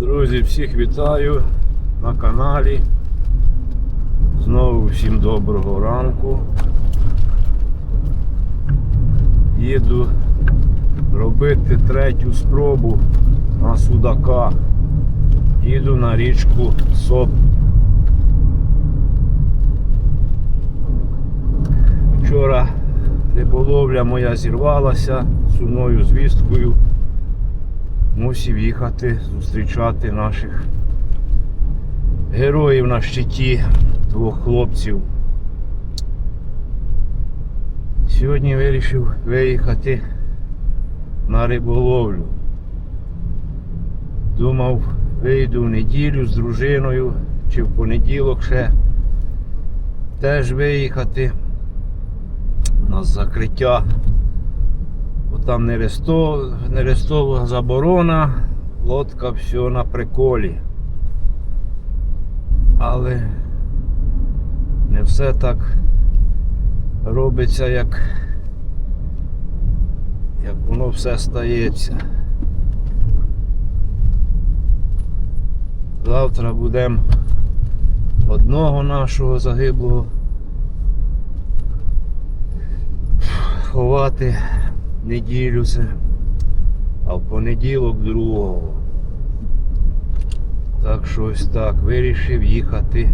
Друзі, всіх вітаю на каналі. Знову всім доброго ранку. Їду робити третю спробу на судака. Їду на річку Соп. Вчора риболовля моя зірвалася сумною звісткою мусив їхати зустрічати наших героїв на щиті двох хлопців. Сьогодні вирішив виїхати на риболовлю. Думав, вийду в неділю з дружиною чи в понеділок ще теж виїхати на закриття там нерестов, нерестова заборона, лодка все на приколі. Але не все так робиться, як, як воно все стається. Завтра будемо одного нашого загиблого ховати неділю це, а в понеділок другого. Так що ось так вирішив їхати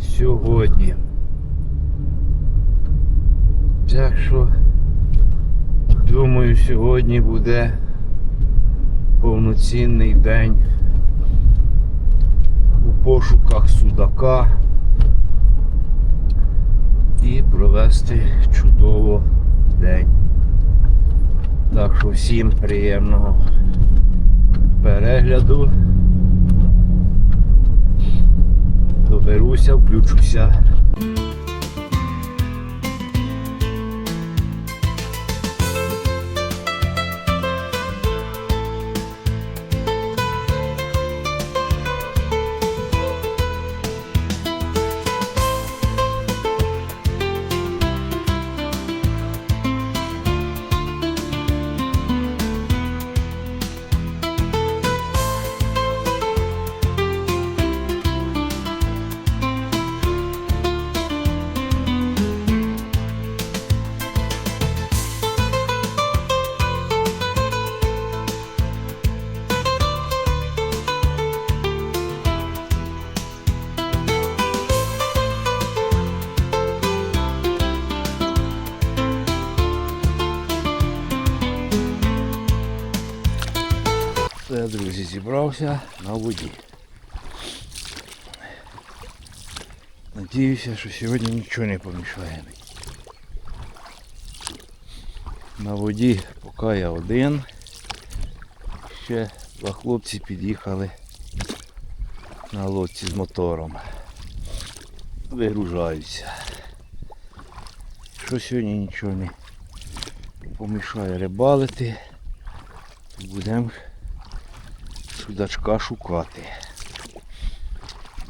сьогодні. Так що думаю, сьогодні буде повноцінний день у пошуках судака і провести чудово день. Так що всім приємного перегляду. Доберуся, включуся. Друзі, зібрався на воді. Надіюся, що сьогодні нічого не помішає. На воді поки я один. Ще два хлопці під'їхали на лодці з мотором. Вигружаються. Що сьогодні нічого не помішає рибалити, будемо судачка шукати.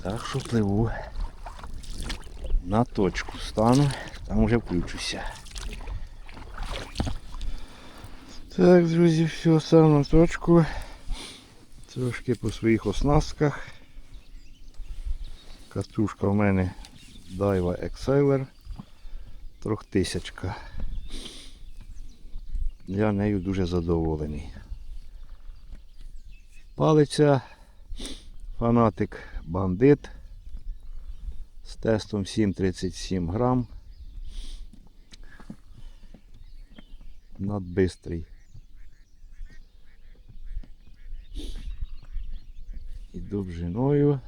Так що пливу на точку стану, там вже включуся. Так, друзі, все, став на точку. Трошки по своїх оснастках. Катушка в мене Daiwa Exceler трьохтисячка. Я нею дуже задоволений. Палиця фанатик бандит з тестом 7,37 грам. Надбистрий. І довжиною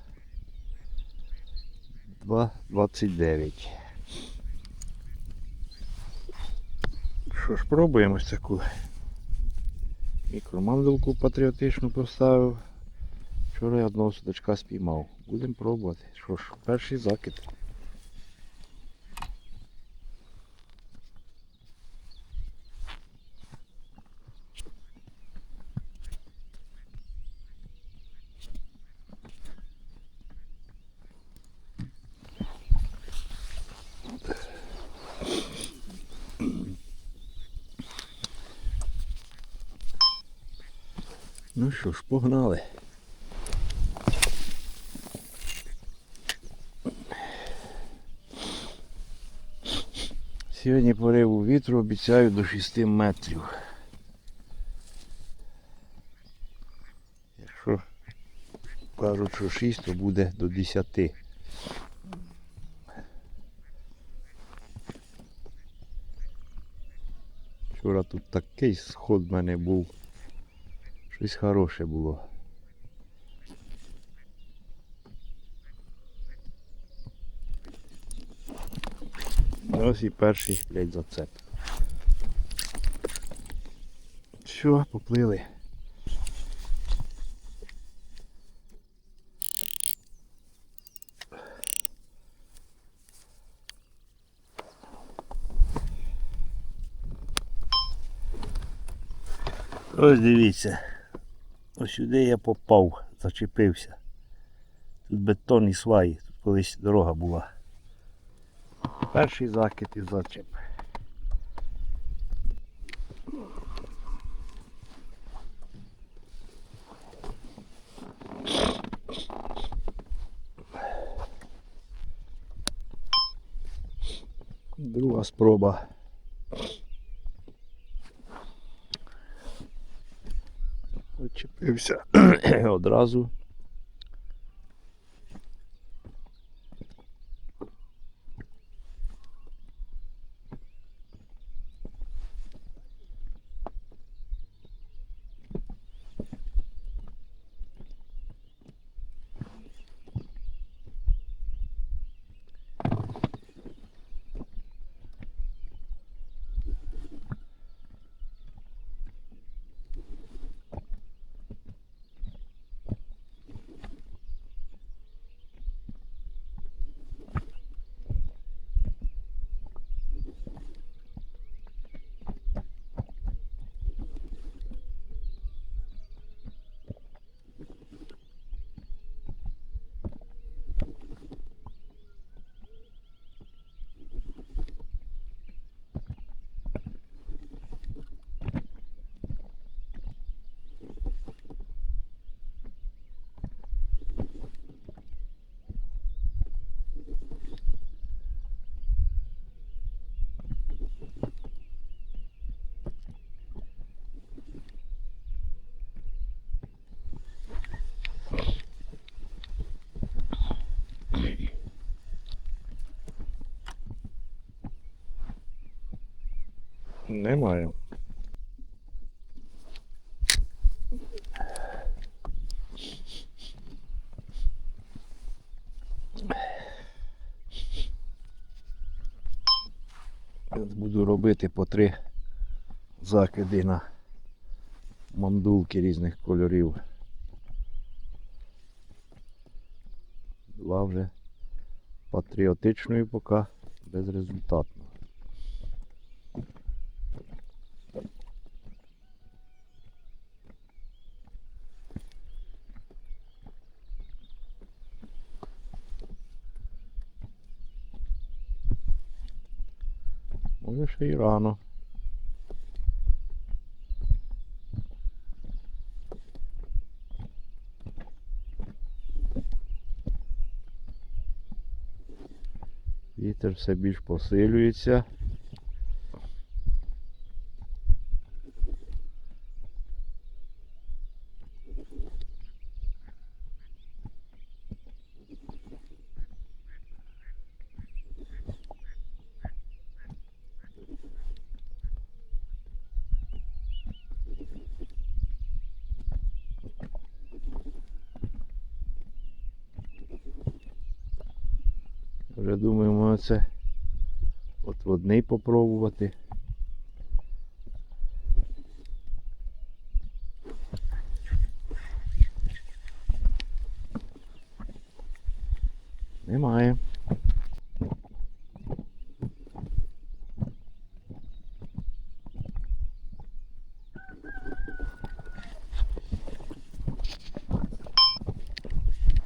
2,29. Що ж, пробуємо ось таку Мікромандалку патріотичну поставив. Вчора я одного судачка спіймав. Будемо пробувати. Що ж, перший закид. Що ж, погнали. Сьогодні пориву вітру обіцяю до 6 метрів. Якщо кажуть, що 6, то буде до 10. Вчора тут такий сход в мене був. Щось хороше було. Ось і перший, блядь, зацеп. Все, поплили. Ось дивіться. Ось сюди я попав, зачепився. Тут бетонні сваї, тут колись дорога була. Перший закид і зачеп. Друга спроба. Очепився одразу. Немає. Буду робити по три закиди на мандулки різних кольорів. Два вже патріотичної поки безрезультатно. Ще й рано. Вітер все більш посилюється. Вже думаємо це от водний попробувати. Немає.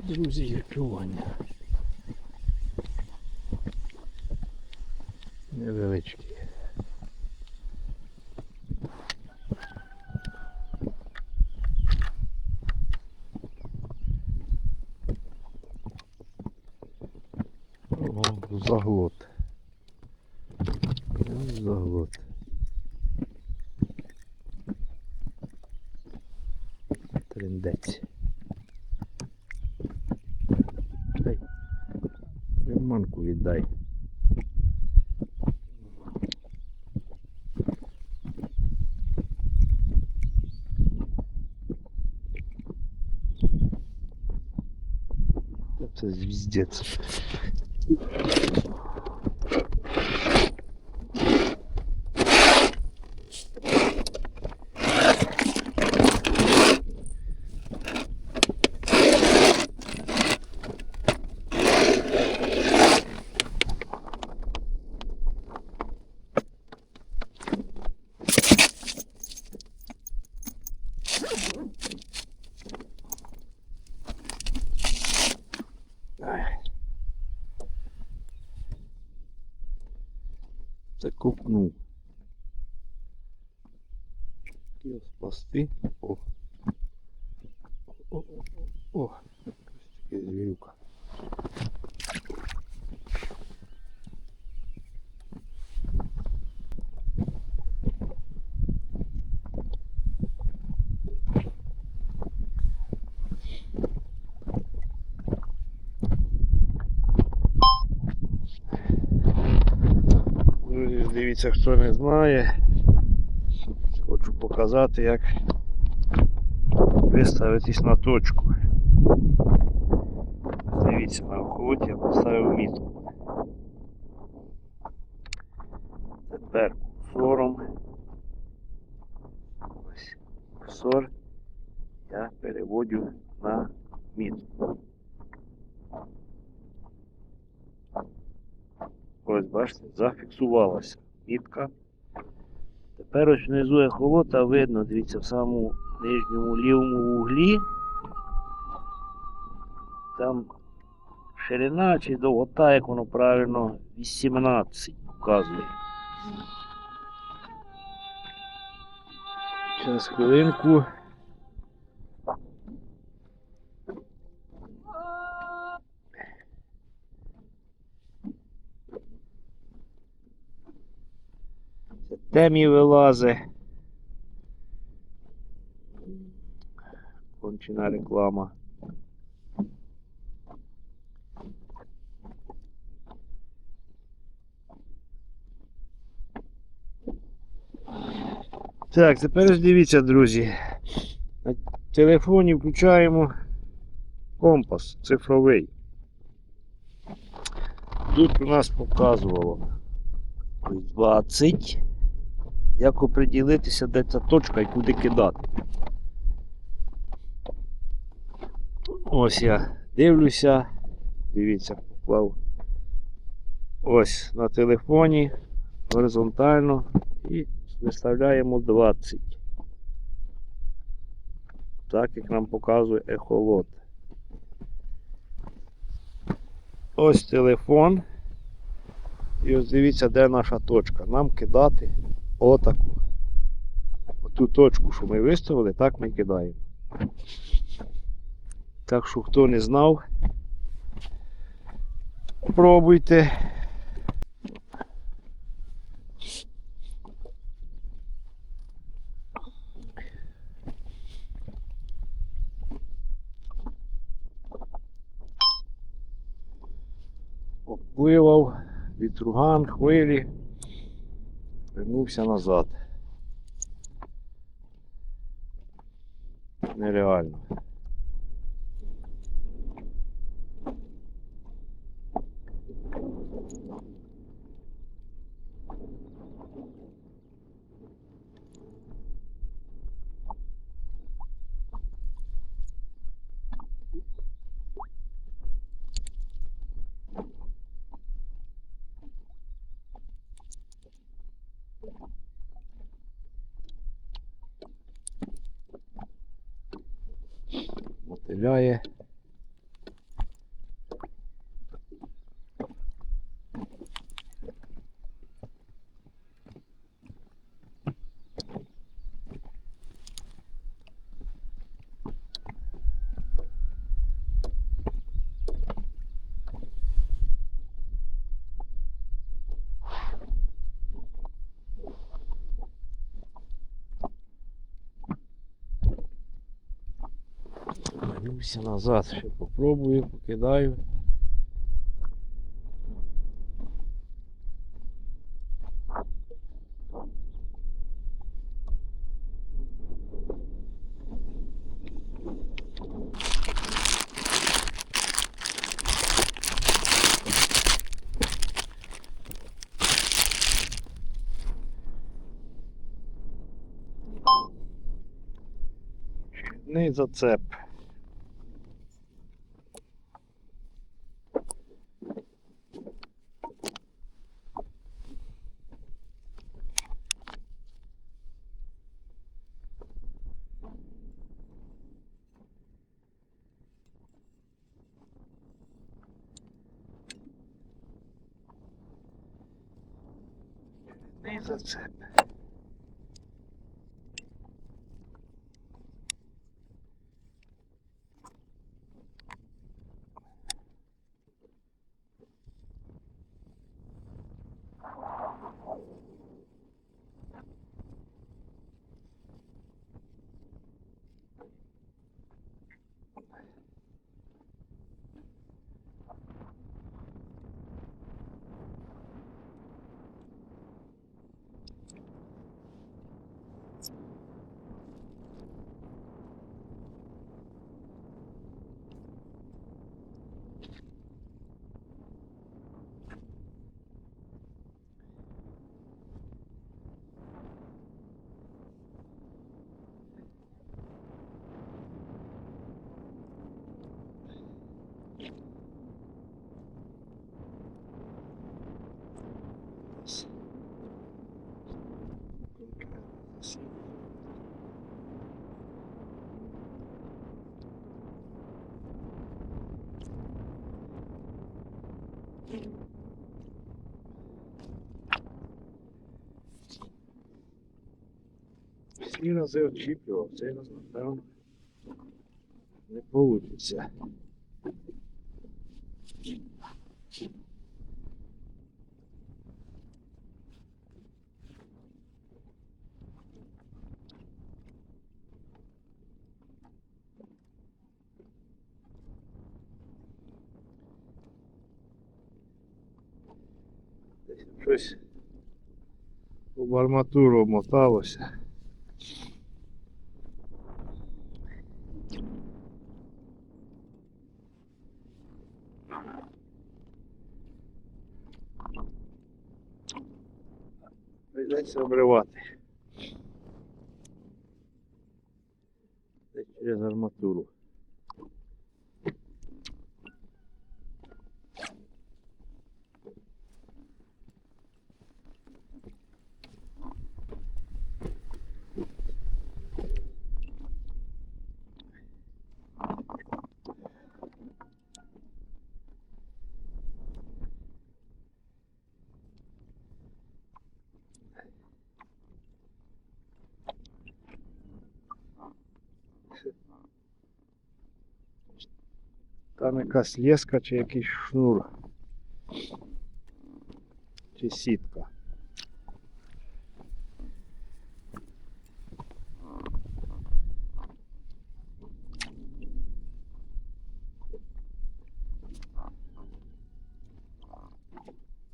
Друзі, є клювання. Приманку віддай. Це звіздець. Це купнув. Хотів спасти. О. О, о, о, о. Ось таке звірюка. Друзі, дивіться, хто не знає. Хочу показати, як виставитись на точку. Дивіться, на вході я поставив мітку. Тепер курсором. Ось курсор я переводю на мітку. Ось бачите, зафіксувалася мітка. Тепер ось внизу ехолота видно, дивіться, в самому нижньому лівому вуглі. Там ширина чи довгота, як воно правильно, 18 показує. Зараз хвилинку. Темі вилази. Кончена реклама. Так, тепер ж дивіться, друзі. На телефоні включаємо компас цифровий. Тут у нас показувало 20. Як оприділитися, де ця точка і куди кидати. Ось я дивлюся. Дивіться, поклав ось на телефоні горизонтально і виставляємо 20. Так як нам показує ехолот. Ось телефон. І ось дивіться, де наша точка. Нам кидати отаку. Оту точку, що ми виставили, так ми кидаємо. Так що, хто не знав, пробуйте. Обпливав, вітруган, хвилі, вернувся назад. Нереально. Здравия. Вернуся назад, ще попробую, покидаю. Зацеп. Sinas é o tipo, ó, Sinas não. Repúdia. Щось в арматуру моталося. Прийдеться обривати. Десь через арматуру. Там якась леска чи якийсь шнур. Чи сітка.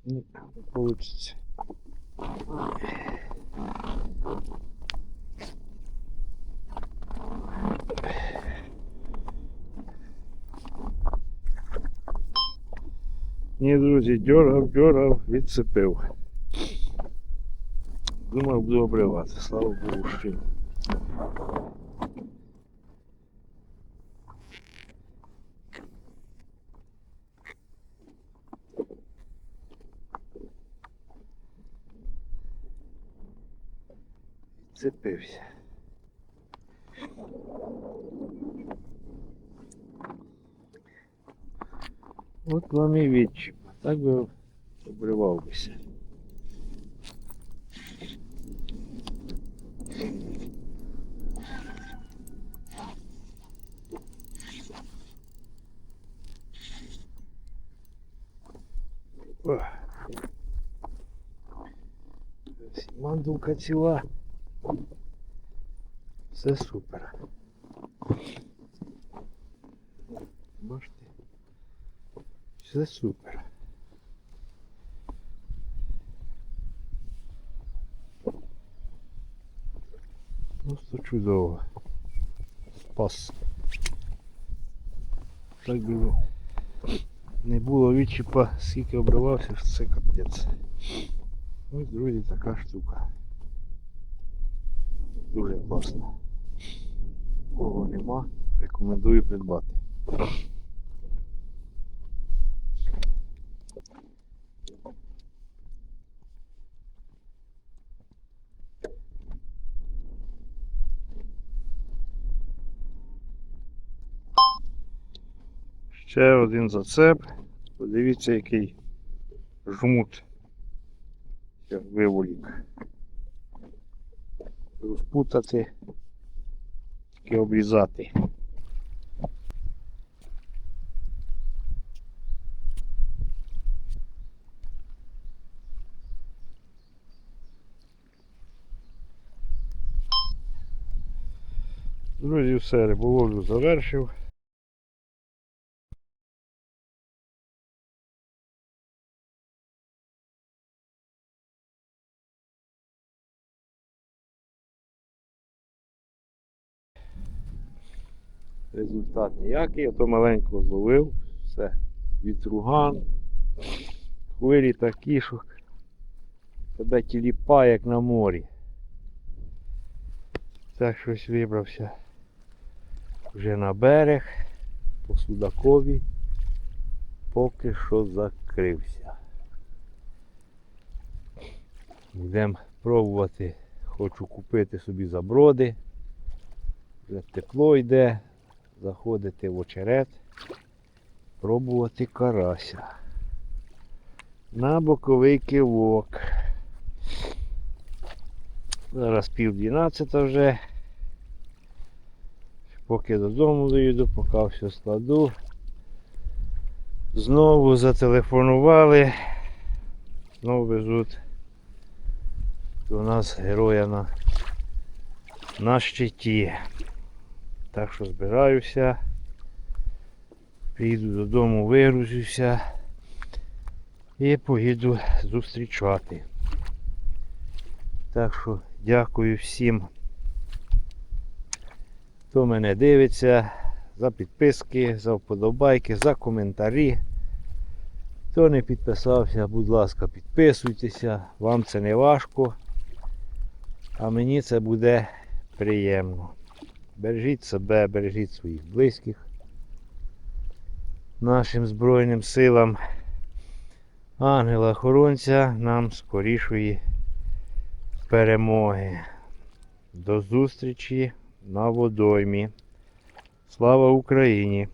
Не получится. Ні, друзі, дьоргав, дьоргав, відцепив. Думав, буду обривати, слава Богу, що. Відцепився. От вам і відчіп. Так би обривав бися. Ох. Ось Мандулка ціла. Все супер. Все супер. Просто чудово. Спас. Так було. Не було відчіпа, скільки обривався, це капець. Ось, друзі, така штука. Дуже класно. Кого нема, рекомендую придбати. Ще один зацеп. Подивіться, який жмут. Виволік. Розпутати, тільки обрізати. Друзі, все, риболовлю завершив. Результат ніякий, я то маленько зловив, все, вітруган, хвилі такі, що тебе тіліпає, як на морі. Так щось вибрався вже на берег, по Судакові, поки що закрився. Будемо пробувати, хочу купити собі заброди. Вже тепло йде, заходити в очерет, пробувати карася. На боковий кивок. Зараз пів дванадцята вже. Поки додому доїду, поки все складу. Знову зателефонували. Знову везуть до нас героя на, на щиті. Так що збираюся. Приїду додому, вигрузюся і поїду зустрічати. Так що дякую всім, хто мене дивиться, за підписки, за вподобайки, за коментарі. Хто не підписався, будь ласка, підписуйтеся, вам це не важко, а мені це буде приємно. Бережіть себе, бережіть своїх близьких. Нашим Збройним силам ангела-охоронця нам скорішої перемоги. До зустрічі на водоймі. Слава Україні!